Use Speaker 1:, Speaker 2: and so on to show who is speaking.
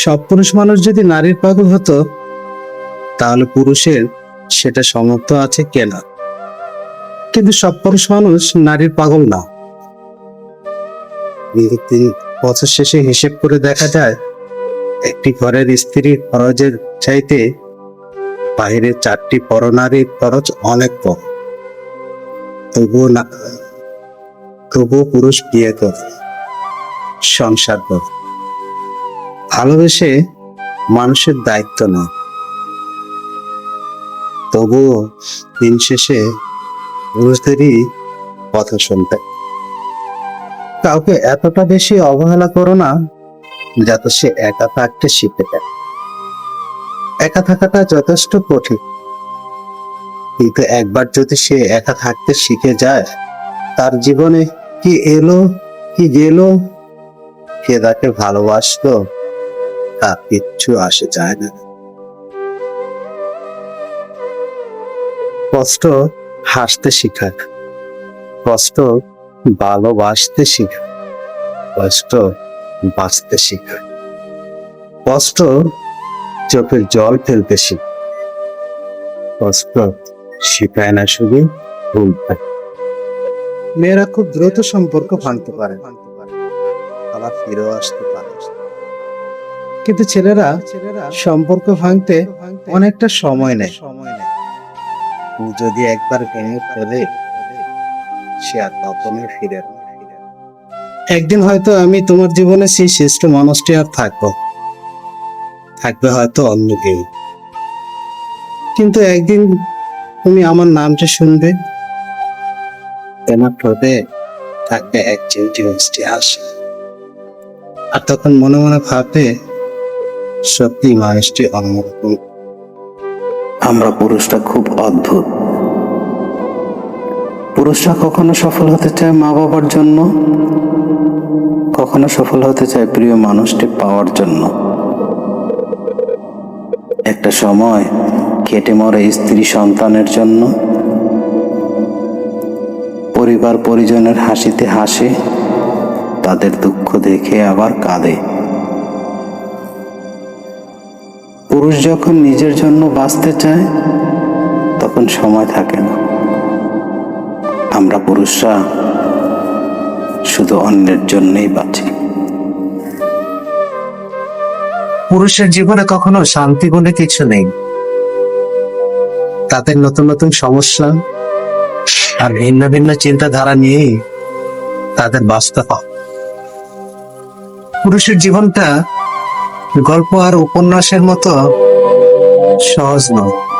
Speaker 1: সব পুরুষ মানুষ যদি নারীর পাগল হতো, তাহলে পুরুষের সেটা সমর্থ আছে কেনা কিন্তু সব পুরুষ মানুষ নারীর পাগল না। বছর শেষে হিসেব করে দেখা যায়, একটি ঘরের স্ত্রীর খরচের চাইতে বাইরের চারটি পরনারীর খরচ অনেক কম। তবুও না, তবুও পুরুষ বিয়ে করে, সংসার করে। ভালোবেসে মানুষের দায়িত্ব না তবুও দিন শেষে পুরুষদেরই কথা শুনতে। কাউকে এতটা বেশি অবহেলা করো না, যাতে সে একা থাকতে শিখে যায় একা থাকাটা যথেষ্ট কঠিন। কিন্তু একবার যদি সে একা থাকতে শিখে যায়, তার জীবনে কি এলো, কি গেল, কে তাকে ভালোবাসলো তার কিচ্ছু আসে যায় না। কষ্ট হাসতে শিখাক কষ্ট ভালোবাসতে শিখাক কষ্ট বাঁচতে শিখাক কষ্ট চোখের জল ফেলতে শিখ। কষ্ট শিখায় না শুধু ভুলতে মেয়েরা খুব দ্রুত সম্পর্ক ভাঙতে পারে। ভাঙতে আবার ফিরেও আসতে পারে। কিন্তু ছেলেরা সম্পর্ক ভাঙতে অনেকটা সময় নেয়। ও যদি একবার ভেঙে ফেলে, সে আর কখনোই ফিরে একদিন হয়তো আমি তোমার জীবনে সেই শ্রেষ্ঠ মানুষটি আর থাকব। থাকবে হয়তো অন্য কেউ। কিন্তু একদিন তুমি আমার নামটা শুনবে তোমার ঠোঁটে থাকবে এক চিমটি মিষ্টি হাসি আর তখন মনে মনে ভাববে সত্যি মানুষটি অন্যরকম
Speaker 2: আমরা পুরুষরা খুব অদ্ভুত। পুরুষরা কখনো সফল হতে চায় মা বাবার জন্য, কখনো সফল হতে চায় প্রিয় মানুষটি পাওয়ার জন্য। একটা সময় কেটে মরে স্ত্রী সন্তানের জন্য, পরিবার পরিজনের হাসিতে হাসে, তাদের দুঃখ দেখে আবার কাঁদে। পুরুষ যখন নিজের জন্য বাঁচতে চায়, তখন সময় থাকে না। আমরা পুরুষরা শুধু অন্যের জন্যই বাঁচি।
Speaker 1: পুরুষের জীবনে কখনো শান্তি বলে কিছু নেই। তাদের নতুন নতুন সমস্যা আর ভিন্ন ভিন্ন চিন্তাধারা নিয়েই তাদের বাঁচতে হয়। পুরুষের জীবনটা গল্প আর উপন্যাসের মতো সহজ নয়।